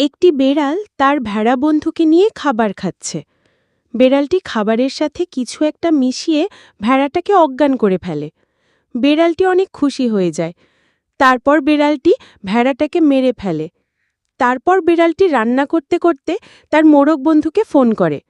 একটি বেড়াল তার ভেড়া বন্ধুকে নিয়ে খাবার খাচ্ছে। বেড়ালটি খাবারের সাথে কিছু একটা মিশিয়ে ভেড়াটাকে অজ্ঞান করে ফেলে। বেড়ালটি অনেক খুশি হয়ে যায়। তারপর বেড়ালটি ভেড়াটাকে মেরে ফেলে। তারপর বেড়ালটি রান্না করতে করতে তার মোরগ বন্ধুকে ফোন করে।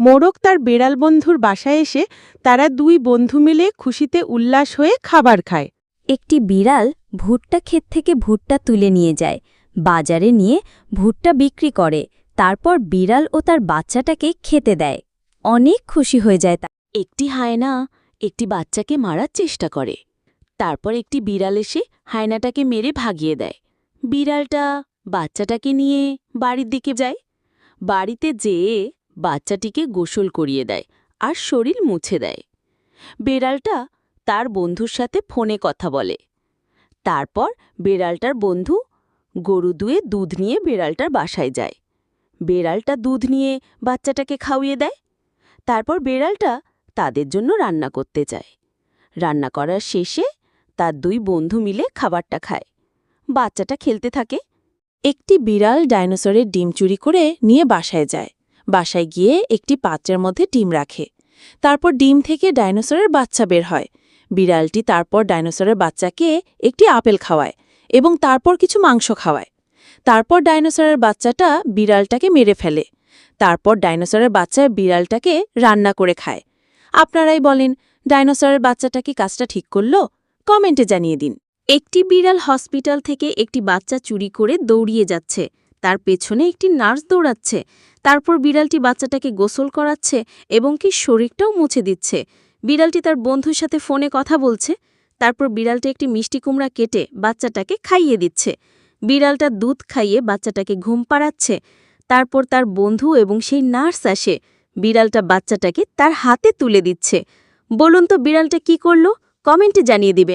মোরগ তার বেড়াল বন্ধুর বাসায় এসে তারা দুই বন্ধু মিলে খুশিতে উল্লাস হয়ে খাবার খায়। একটি বিড়াল ভুট্টা ক্ষেত থেকে ভুট্টা তুলে নিয়ে যায়। বাজারে নিয়ে ভুট্টা বিক্রি করে, তারপর বিড়াল ও তার বাচ্চাটাকে খেতে দেয়। অনেক খুশি হয়ে যায় তা। একটি হায়না একটি বাচ্চাকে মারার চেষ্টা করে। তারপর একটি বিড়াল এসে হায়নাটাকে মেরে ভাগিয়ে দেয়। বিড়ালটা বাচ্চাটাকে নিয়ে বাড়ির দিকে যায়। বাড়িতে যেয়ে বাচ্চাটিকে গোসল করিয়ে দেয় আর শরীর মুছে দেয়। বেড়ালটা তার বন্ধুর সাথে ফোনে কথা বলে। তারপর বেড়ালটার বন্ধু গরু দুয়ে দুধ নিয়ে বেড়ালটার বাসায় যায়। বেড়ালটা দুধ নিয়ে বাচ্চাটাকে খাওয়িয়ে দেয়। তারপর বেড়ালটা তাদের জন্য রান্না করতে যায়। রান্না করার শেষে তার দুই বন্ধু মিলে খাবারটা খায়। বাচ্চাটা খেলতে থাকে। একটি বিড়াল ডাইনোসরের ডিম চুরি করে নিয়ে বাসায় যায়। বাসায় গিয়ে একটি পাত্রের মধ্যে ডিম রাখে। তারপর ডিম থেকে ডাইনোসরের বাচ্চা বের হয়। বিড়ালটি তারপর ডাইনোসরের বাচ্চাকে একটি আপেল খাওয়ায়। এবং তারপর কিছু মাংস খাওয়ায়। তারপর ডাইনোসরের বাচ্চাটা বিড়ালটাকে মেরে ফেলে। তারপর ডাইনোসরের বাচ্চা বিড়ালটাকে রান্না করে খায়। আপনারাই বলেন, ডাইনোসরের বাচ্চাটা কি কাজটা ঠিক করল? কমেন্টে জানিয়ে দিন। একটি বিড়াল হসপিটাল থেকে একটি বাচ্চা চুরি করে দৌড়িয়ে যাচ্ছে। তার পেছনে একটি নার্স দৌড়াচ্ছে। তারপর বিড়ালটি বাচ্চাটাকে গোসল করাচ্ছে এবং কি শরীরটাও মুছে দিচ্ছে। বিড়ালটি তার বন্ধুর সাথে ফোনে কথা বলছে। তারপর বিড়ালটি একটি মিষ্টি কুমড়া কেটে বাচ্চাটাকে খাইয়ে দিচ্ছে। বিড়ালটা দুধ খাইয়ে বাচ্চাটাকে ঘুম পাড়াচ্ছে। তারপর তার বন্ধু এবং সেই নার্স আসে। বিড়ালটা বাচ্চাটাকে তার হাতে তুলে দিচ্ছে। বলুন তো বিড়ালটা কি করল? কমেন্টে জানিয়ে দিবেন